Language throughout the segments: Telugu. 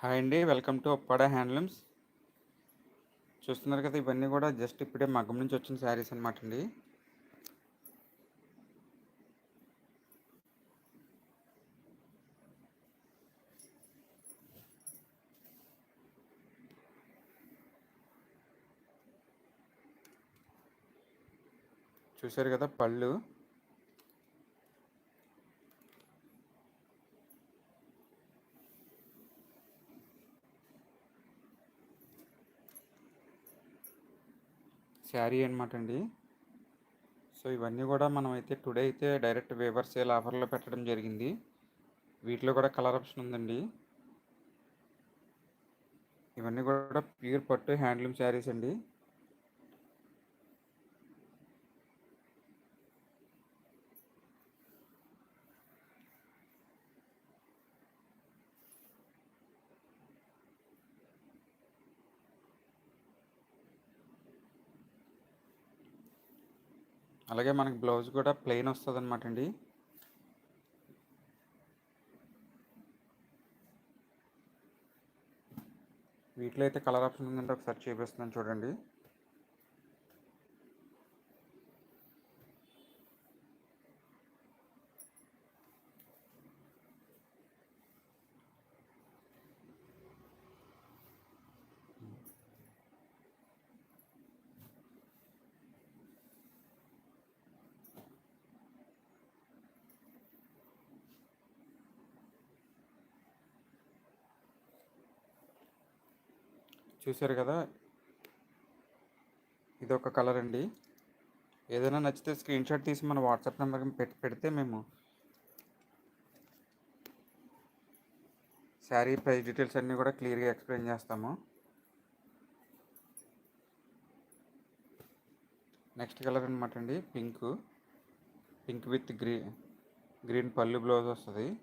హాయ్ అండి వెల్కమ్ టు ఒప్పాడ హ్యాండ్లూమ్స్. చూస్తున్నారు కదా ఇవన్నీ కూడా జస్ట్ ఇప్పుడే మగ్గం నుంచి వచ్చిన శారీస్ అనమాట అండి. చూశారు కదా పళ్ళు. శారీ అనమాట అండి సో ఇవన్నీ కూడా మనం అయితే టుడే అయితే డైరెక్ట్ వేవర్ సేల్ ఆఫర్లో పెట్టడం జరిగింది. వీటిలో కూడా కలర్ ఆప్షన్ ఉందండి. ఇవన్నీ కూడా ప్యూర్ పట్టు హ్యాండ్లూమ్ శారీస్ అండి. అలాగే మనకి బ్లౌజ్ కూడా ప్లెయిన్ వస్తుంది అనమాట అండి వీటిలో అయితే కలర్ ఆప్షన్ ఉందంటే ఒకసారి చూపిస్తున్నాను చూడండి. చూశారు కదా? ఇది ఒక కలర్ అండి. ఏదైనా నచ్చితే స్క్రీన్ షాట్ తీసి మన వాట్సాప్ నెంబర్కి పెట్టి పెడితే మేము శారీ ప్రైస్ డీటెయిల్స్ అన్నీ కూడా క్లియర్గా ఎక్స్ప్లెయిన్ చేస్తాము. నెక్స్ట్ కలర్ అనమాట అండి pink. Pink with green green పళ్ళు బ్లౌజ్ వస్తుంది.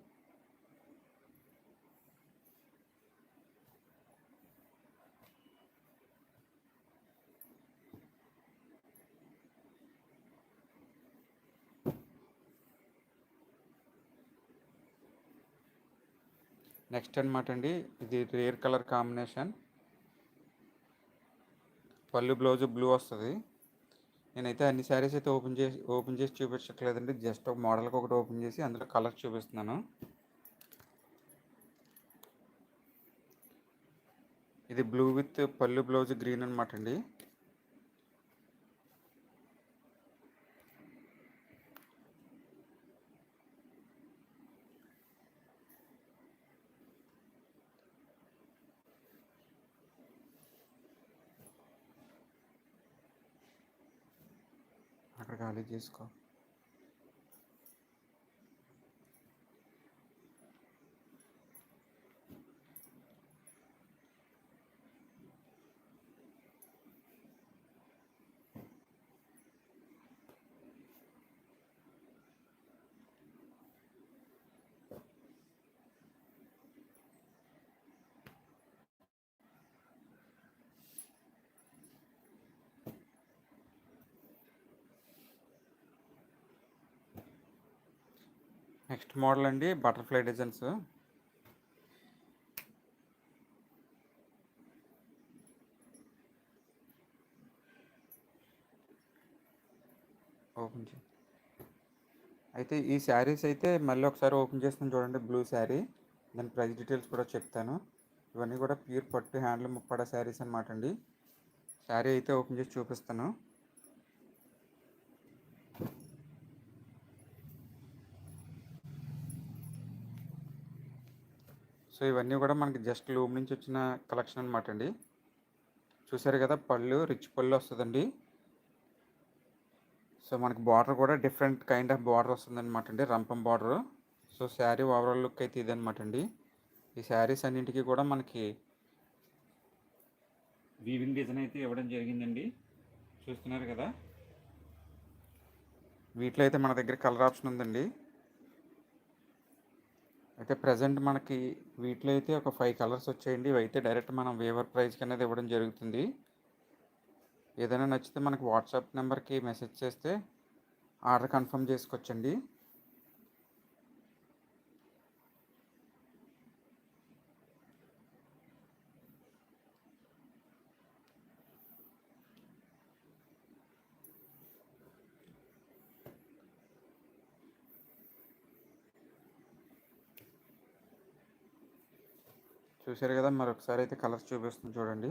నెక్స్ట్ అనమాట అండి. ఇది రేర్ కలర్ కాంబినేషన్. పళ్ళు బ్లౌజ్ బ్లూ వస్తుంది. నేనైతే అన్ని శారీస్ అయితే ఓపెన్ చేసి ఓపెన్ చేసి చూపించట్లేదండి. జస్ట్ ఒక మోడల్కి ఒకటి ఓపెన్ చేసి అందులో కలర్ చూపిస్తున్నాను. ఇది బ్లూ విత్ పళ్ళు బ్లౌజ్ గ్రీన్ అనమాట అండి. ఖాళీ చేసుకో నెక్స్ట్ మోడల్ అండి బటర్ఫ్లై డిజైన్స్. ఓపెన్ చే అయితే ఈ శారీస్ అయితే మళ్ళీ ఒకసారి ఓపెన్ చేస్తాను చూడండి బ్లూ శారీ. దాని ప్రైస్ డీటెయిల్స్ కూడా చెప్తాను. ఇవన్నీ కూడా ప్యూర్ పట్టు హ్యాండ్లూమ్ ముప్పడ శారీస్ అనమాట అండి. శారీ అయితే ఓపెన్ చేసి చూపిస్తాను. సో ఇవన్నీ కూడా మనకి జస్ట్ లూమ్ నుంచి వచ్చిన కలెక్షన్ అనమాట అండి. చూసారు కదా పళ్ళు రిచ్ పళ్ళు వస్తుందండి. సో మనకి బార్డర్ కూడా డిఫరెంట్ కైండ్ ఆఫ్ బార్డర్ వస్తుందన్నమాట అండి రంపం border. So sari overall look అయితే ఇదనమాట అండి. ఈ శారీస్ అన్నింటికి కూడా మనకి వీవింగ్ డిజైన్ అయితే ఇవ్వడం జరిగిందండి. చూస్తున్నారు కదా వీటిలో అయితే మన దగ్గర కలర్ ఆప్షన్ ఉందండి. అయితే ప్రజెంట్ మనకి వీటిలో అయితే ఒక ఫైవ్ కలర్స్ వచ్చాయండి. ఇవైతే డైరెక్ట్ మనం వేవర్ ప్రైస్కి అనేది ఇవ్వడం జరుగుతుంది. ఏదైనా నచ్చితే మనకి వాట్సాప్ నెంబర్కి మెసేజ్ చేస్తే ఆర్డర్ కన్ఫర్మ్ చేసుకోవచ్చండి. చూశారు కదా మరొకసారి అయితే కలర్స్ చూపిస్తుంది చూడండి.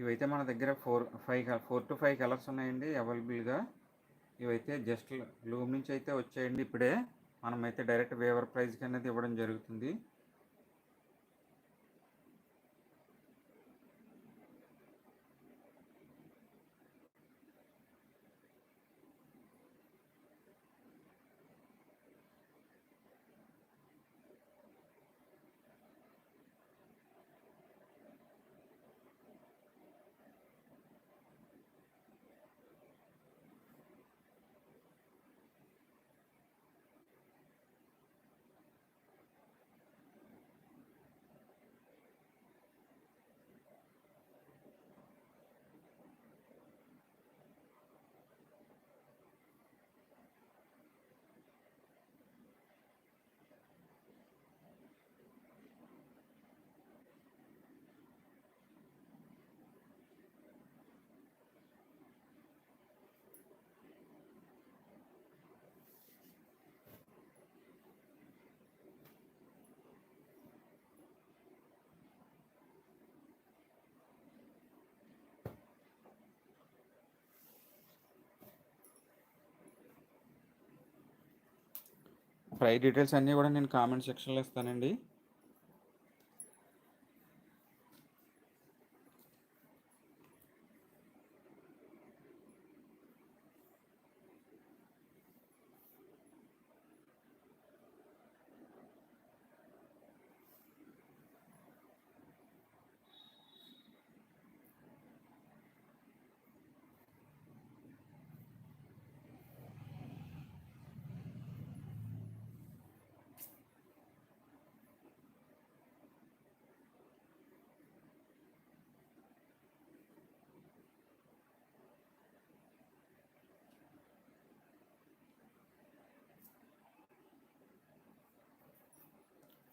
ఇవైతే మన దగ్గర four five four to five colours ఉన్నాయండి అవైలబుల్గా. ఇవైతే జస్ట్ లూమ్ నుంచి అయితే వచ్చాయండి ఇప్పుడే. మనమైతే డైరెక్ట్ వేవర్ ప్రైస్కి అనేది ఇవ్వడం జరుగుతుంది. ప్రైస్ డీటెయిల్స్ అన్నీ కూడా నేను కామెంట్ సెక్షన్లో ఇస్తానండి.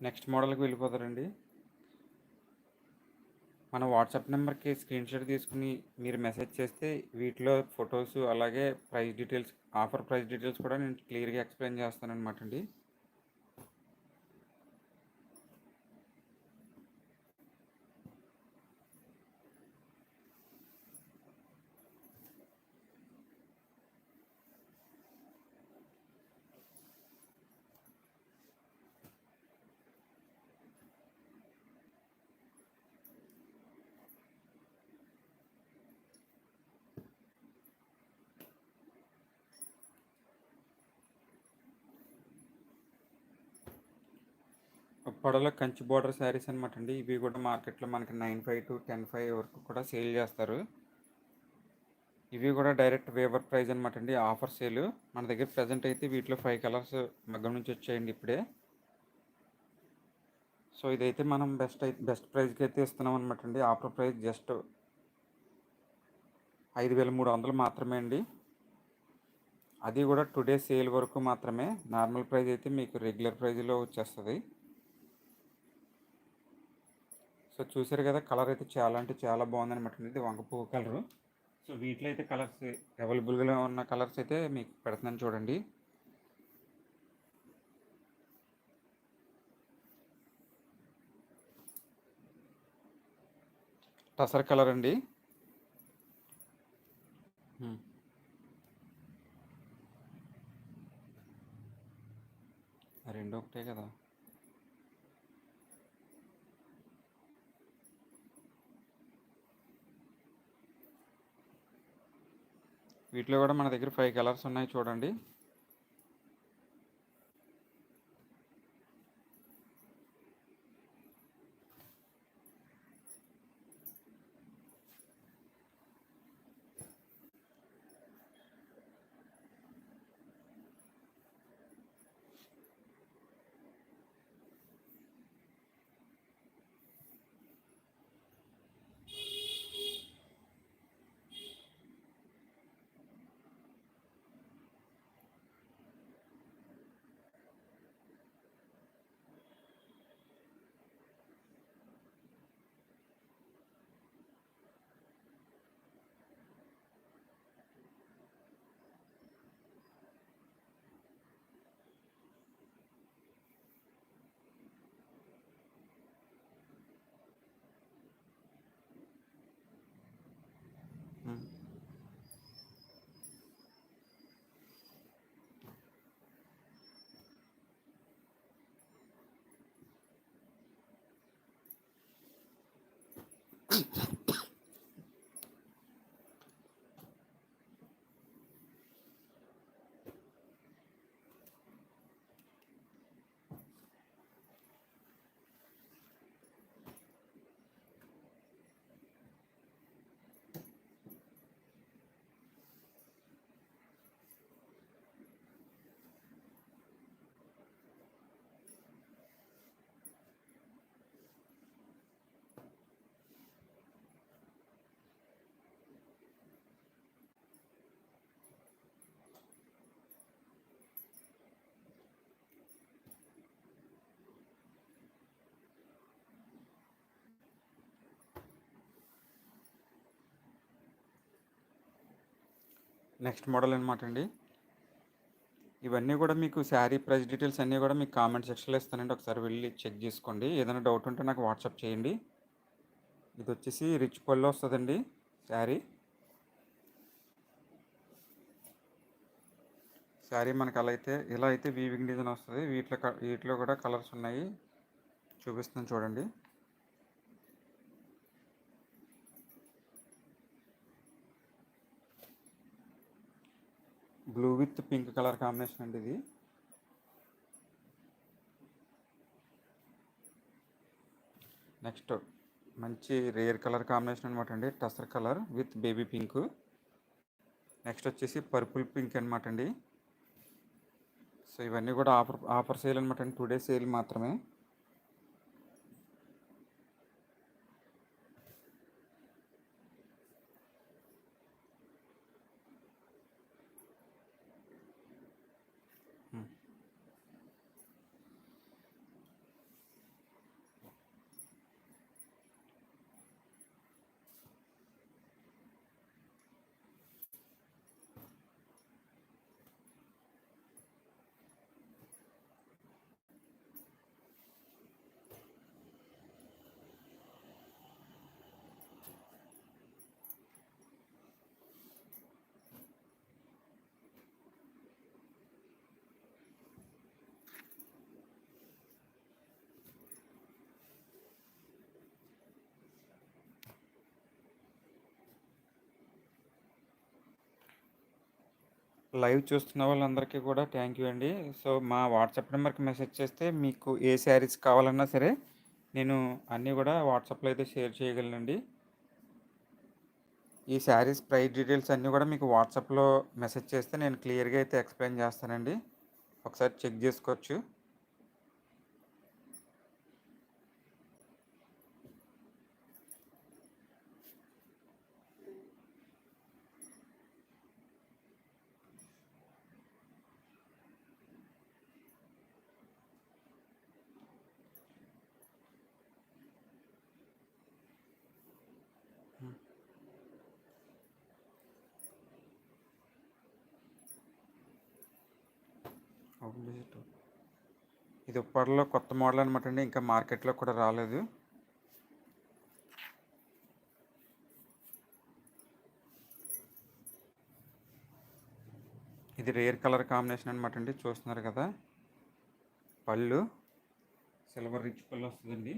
నెక్స్ట్ మోడల్కి వెళ్ళిపోతారండి. మన వాట్సాప్ నెంబర్కి స్క్రీన్ షాట్ తీసుకుని మీరు మెసేజ్ చేస్తే వీటిలో ఫొటోస్ అలాగే price details offer price details కూడా నేను క్లియర్గా ఎక్స్ప్లెయిన్ చేస్తాను అనమాట అండి. పొడలో కంచి బార్డర్ శారీస్ అనమాట అండి ఇవి కూడా మార్కెట్లో మనకి nine five to ten five వరకు కూడా సేల్ చేస్తారు. ఇవి కూడా డైరెక్ట్ వేవర్ ప్రైస్ అనమాట అండి ఆఫర్ సేల్. మన దగ్గర ప్రజెంట్ అయితే వీటిలో ఫైవ్ కలర్స్ మగ్గం నుంచి వచ్చాయండి ఇప్పుడే. సో ఇదైతే మనం బెస్ట్ అయితే బెస్ట్ ప్రైస్కి అయితే ఇస్తున్నాం అనమాట అండి ఆఫర్ ప్రైస్ జస్ట్ ఐదు వేల మూడు వందలు మాత్రమే అండి. అది కూడా టుడే సేల్ వరకు మాత్రమే. నార్మల్ ప్రైస్ అయితే మీకు రెగ్యులర్ ప్రైజ్లో వచ్చేస్తుంది. సో చూసారు కదా కలర్ అయితే చాలా అంటే చాలా బాగుందనమాట ఇది వంకపువ్వు కలరు సో వీటిలో అయితే కలర్స్ అవైలబుల్గా ఉన్న కలర్స్ అయితే మీకు పెడుతున్నాను చూడండి. టసర్ కలర్ అండి. Hmm. రెండు ఒకటే కదా. వీటిలో కూడా మన దగ్గర ఫైవ్ కలర్స్ ఉన్నాయి చూడండి. నెక్స్ట్ మోడల్ అనమాట అండి. ఇవన్నీ కూడా మీకు శారీ ప్రైస్ డీటెయిల్స్ అన్నీ కూడా మీకు కామెంట్ సెక్షన్లో ఇస్తానండి. ఒకసారి వెళ్ళి చెక్ చేసుకోండి. ఏదైనా డౌట్ ఉంటే నాకు వాట్సాప్ చేయండి. ఇది వచ్చేసి రిచ్ పళ్ళు వస్తుందండి శారీ. శారీ మనకు అలా అయితే ఇలా అయితే వీవింగ్ డిజైన్ వస్తుంది. వీటిలో వీటిలో కూడా కలర్స్ ఉన్నాయి. చూపిస్తున్నాను చూడండి. Blue with pink colour combination అండి ఇది. నెక్స్ట్ మంచి రేర్ కలర్ కాంబినేషన్ అనమాట అండి. Tussar colour with baby pink. Next వచ్చేసి పర్పుల్ పింక్ అనమాట అండి. సో ఇవన్నీ కూడా ఆఫర్ ఆఫర్ సేల్ అనమాట అండి. టూ డేస్ సేల్ మాత్రమే. లైవ్ చూస్తున్న వాళ్ళందరికీ కూడా థ్యాంక్ యూ అండి. సో మా వాట్సాప్ నెంబర్కి మెసేజ్ చేస్తే మీకు ఏ శారీస్ కావాలన్నా సరే నేను అన్నీ కూడా వాట్సాప్లో అయితే షేర్ చేయగలనండి. ఈ శారీస్ ప్రైస్ డీటెయిల్స్ అన్నీ కూడా మీకు వాట్సాప్లో మెసేజ్ చేస్తే నేను క్లియర్గా అయితే ఎక్స్ప్లెయిన్ చేస్తానండి. ఒకసారి చెక్ చేసుకోవచ్చు. ఇది ఉప్పాడలో కొత్త మోడల్ అనమాట అండి ఇంకా మార్కెట్లో కూడా రాలేదు. ఇది రేర్ కలర్ కాంబినేషన్ అనమాట అండి చూస్తున్నారు కదా. పళ్ళు సిల్వర్ రిచ్ పళ్ళు వస్తుందండి.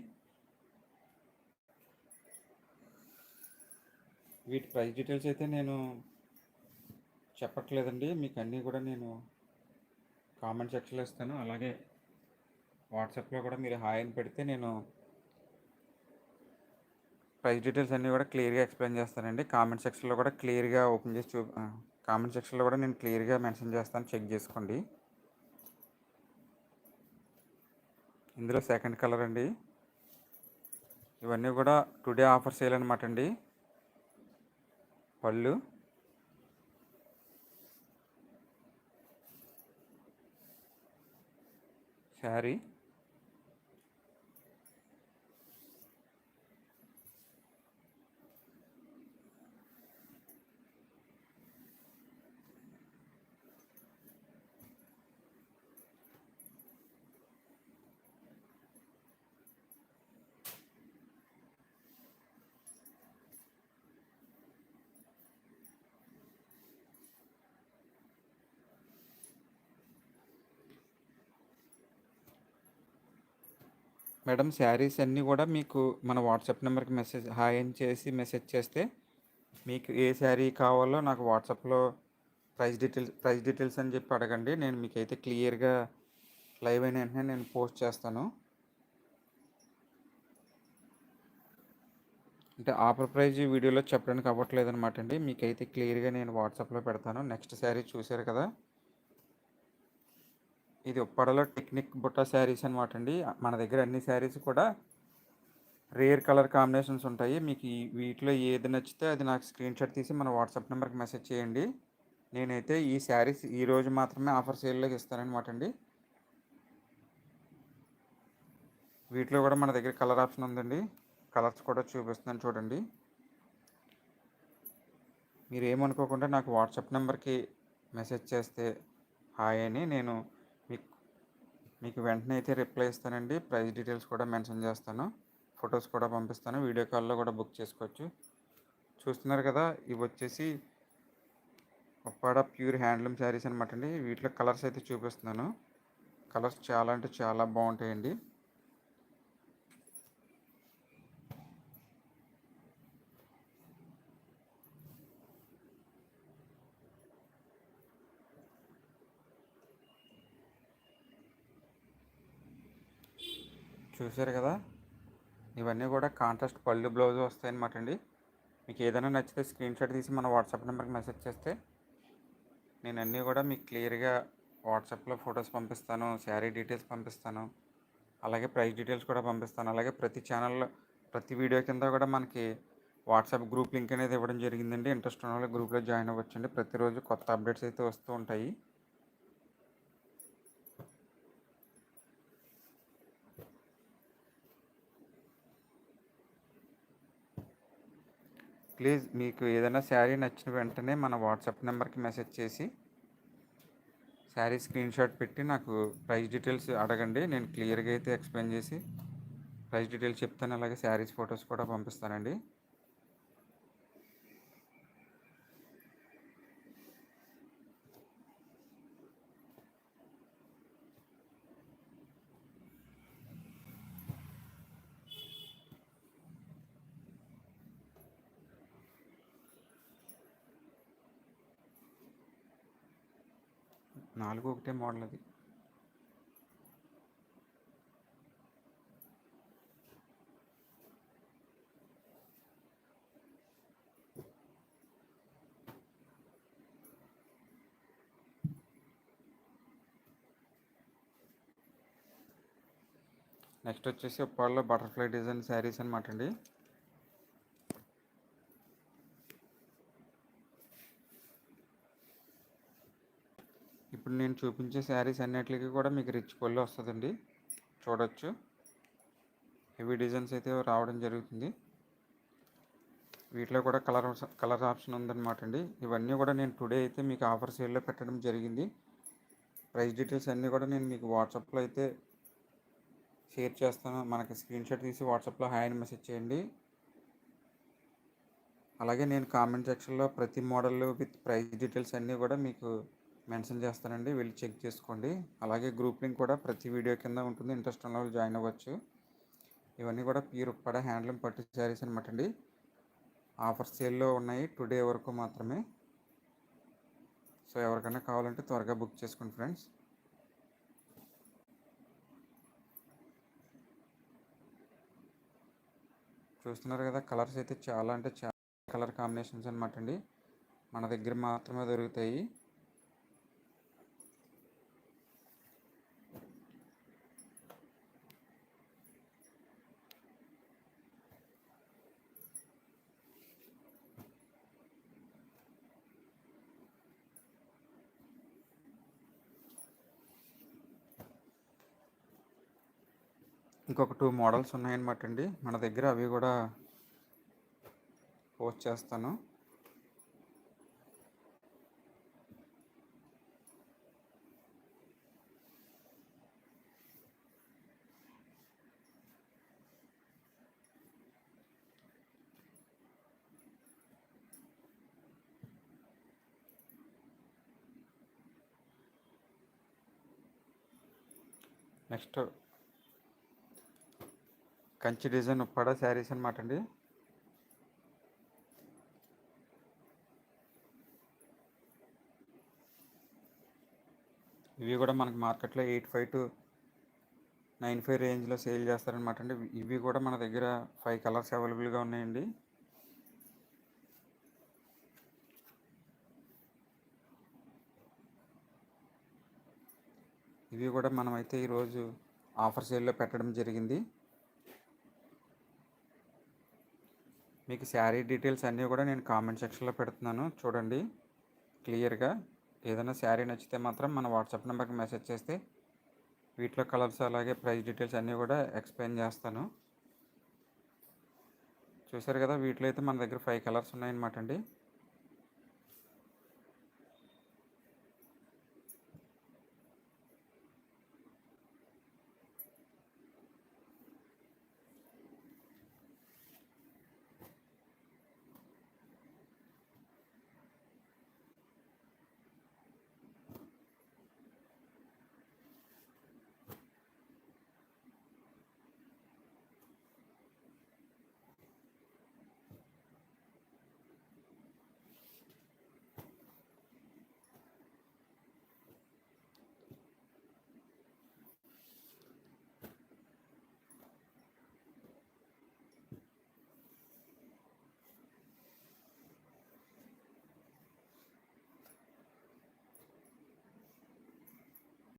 వీటి ప్రైస్ డీటెయిల్స్ అయితే నేను చెప్పట్లేదండి మీకు అన్నీ కూడా నేను కామెంట్ సెక్షన్లో ఇస్తాను. అలాగే వాట్సాప్లో కూడా మీరు హాయ్ అని పెడితే నేను ప్రైస్ డీటెయిల్స్ అన్నీ కూడా క్లియర్గా ఎక్స్ప్లెయిన్ చేస్తానండి. కామెంట్ సెక్షన్లో కూడా క్లియర్గా ఓపెన్ చేసి చూ కామెంట్ సెక్షన్లో కూడా నేను క్లియర్గా మెన్షన్ చేస్తాను. చెక్ చేసుకోండి. ఇందులో సెకండ్ కలర్ అండి. ఇవన్నీ కూడా టుడే ఆఫర్ సేల్ అనమాట అండి. పళ్ళు. శారీ మేడం శారీస్ అన్నీ కూడా మీకు మన వాట్సాప్ నెంబర్కి మెసేజ్ హాయ్ అని చేసి మెసేజ్ చేస్తే మీకు ఏ శారీ కావాలో నాకు వాట్సాప్లో ప్రైస్ డీటెయిల్స్ ప్రైస్ డీటెయిల్స్ అని చెప్పి అడగండి. నేను మీకు అయితే క్లియర్గా లైవ్ అయిన వెంటనే నేను పోస్ట్ చేస్తాను. అంటే ఆఫర్ ప్రైజ్ వీడియోలో చెప్పడానికి అవ్వట్లేదు అనమాట అండి. మీకైతే క్లియర్గా నేను వాట్సాప్లో పెడతాను. నెక్స్ట్ శారీ చూశారు కదా? ఇది ఉప్పడలో టెక్నిక్ బుట్ట శారీస్ అనమాట అండి. మన దగ్గర అన్ని శారీస్ కూడా రేర్ కలర్ కాంబినేషన్స్ ఉంటాయి. మీకు వీటిలో ఏది నచ్చితే అది నాకు స్క్రీన్ షాట్ తీసి మన వాట్సాప్ నెంబర్కి మెసేజ్ చేయండి. నేనైతే ఈ శారీస్ ఈరోజు మాత్రమే ఆఫర్ సేల్లోకి ఇస్తానమాట అండి. వీటిలో కూడా మన దగ్గర కలర్ ఆప్షన్ ఉందండి. కలర్స్ కూడా చూపిస్తున్నాను చూడండి. మీరు ఏమనుకోకుండా నాకు వాట్సాప్ నెంబర్కి మెసేజ్ చేస్తే హాయ్ అని నేను మీకు వెంటనే అయితే రిప్లై ఇస్తానండి. ప్రైస్ డీటెయిల్స్ కూడా మెన్షన్ చేస్తాను. ఫొటోస్ కూడా పంపిస్తాను. వీడియో కాల్లో కూడా బుక్ చేసుకోవచ్చు. చూస్తున్నారు కదా ఇవి వచ్చేసి ఒప్పాడ ప్యూర్ హ్యాండ్లూమ్ శారీస్ అనమాట అండి. వీటిలో కలర్స్ అయితే చూపిస్తున్నాను. కలర్స్ చాలా అంటే చాలా బాగుంటాయండి. చూసారు కదా? ఇవన్నీ కూడా కాంట్రాస్ట్ పళ్ళు బ్లౌజ్ వస్తాయన్నమాట అండి. మీకు ఏదైనా నచ్చితే స్క్రీన్ షాట్ తీసి మన వాట్సాప్ నెంబర్కి మెసేజ్ చేస్తే నేను అన్నీ కూడా మీకు క్లియర్గా వాట్సాప్లో ఫొటోస్ పంపిస్తాను శారీ డీటెయిల్స్ పంపిస్తాను అలాగే ప్రైస్ డీటెయిల్స్ కూడా పంపిస్తాను. అలాగే ప్రతి ఛానల్లో ప్రతి వీడియో కింద కూడా మనకి వాట్సాప్ గ్రూప్ లింక్ అనేది ఇవ్వడం జరిగిందండి. ఇంట్రెస్ట్ ఉన్న వాళ్ళు గ్రూప్లో జాయిన్ అవ్వచ్చండి. ప్రతిరోజు కొత్త అప్డేట్స్ అయితే వస్తూ ఉంటాయి. ప్లీజ్ మీకు ఏదైనా శారీ నచ్చిన వెంటనే మన వాట్సాప్ నెంబర్కి మెసేజ్ చేసి శారీ స్క్రీన్ షాట్ పెట్టి నాకు ప్రైస్ డీటెయిల్స్ అడగండి. నేను క్లియర్గా అయితే ఎక్స్ప్లెయిన్ చేసి ప్రైస్ డీటెయిల్స్ చెప్తాను. అలాగే శారీస్ ఫొటోస్ కూడా పంపిస్తానండి. నాలుగు ఒకటే మోడల్ అది. నెక్స్ట్ వచ్చేసి ఉప్పాడలో బటర్ఫ్లై డిజైన్ శారీస్ అనమాట అండి. ఇప్పుడు నేను చూపించే శారీస్ అన్నిటికీ కూడా మీకు రిచ్ పళ్ళు వస్తుందండి. చూడొచ్చు. హెవీ డిజైన్స్ అయితే రావడం జరుగుతుంది. వీటిలో కూడా కలర్ కలర్ ఆప్షన్ ఉందన్నమాట అండి. ఇవన్నీ కూడా నేను టుడే అయితే మీకు ఆఫర్ సేల్లో పెట్టడం జరిగింది. ప్రైస్ డీటెయిల్స్ అన్నీ కూడా నేను మీకు వాట్సాప్లో అయితే షేర్ చేస్తాను. మనకి స్క్రీన్ షాట్ తీసి వాట్సాప్లో హాయ్ అని మెసేజ్ చేయండి. అలాగే నేను కామెంట్ సెక్షన్లో ప్రతి మోడల్ విత్ ప్రైస్ డీటెయిల్స్ అన్నీ కూడా మీకు మెన్షన్ చేస్తానండి. వెళ్ళి చెక్ చేసుకోండి. అలాగే గ్రూప్ లింక్ కూడా ప్రతి వీడియో కింద ఉంటుంది. ఇంట్రెస్ట్ ఉన్న వాళ్ళు జాయిన్ అవ్వచ్చు. ఇవన్నీ కూడా ప్యూర్ పడ హ్యాండ్లూమ్ పట్టు శారీస్ అనమాట అండి. ఆఫర్ సేల్లో ఉన్నాయి. టుడే వరకు మాత్రమే. సో ఎవరికైనా కావాలంటే త్వరగా బుక్ చేసుకోండి ఫ్రెండ్స్. చూస్తున్నారు కదా కలర్స్ అయితే చాలా అంటే చాలా కలర్ కాంబినేషన్స్ అనమాట అండి. మన దగ్గర మాత్రమే దొరుకుతాయి. ఇంకొక టూ మోడల్స్ ఉన్నాయన్నమాట అండి. మన దగ్గర అవి కూడా పోస్ట్ చేస్తాను. నెక్స్ట్ కంచి డిజైన్ ఉప్పాడ శారీస్ అనమాట అండి. ఇవి కూడా మనకి మార్కెట్లో eight five to nine five రేంజ్లో సేల్ చేస్తారనమాట అండి. ఇవి కూడా మన దగ్గర ఫైవ్ కలర్స్ అవైలబుల్గా ఉన్నాయండి. ఇవి కూడా మనమైతే ఈరోజు ఆఫర్ సేల్లో పెట్టడం జరిగింది. మీకు శారీ డీటెయిల్స్ అన్నీ కూడా నేను కామెంట్ సెక్షన్లో పెడుతున్నాను. చూడండి క్లియర్గా. ఏదైనా శారీ నచ్చితే మాత్రం మన వాట్సాప్ నెంబర్కి మెసేజ్ చేస్తే వీటిలో కలర్స్ అలాగే ప్రైస్ డీటెయిల్స్ అన్నీ కూడా ఎక్స్ప్లెయిన్ చేస్తాను. చూసారు కదా వీటిలో అయితే మన దగ్గర ఫైవ్ కలర్స్ ఉన్నాయన్నమాట అండి.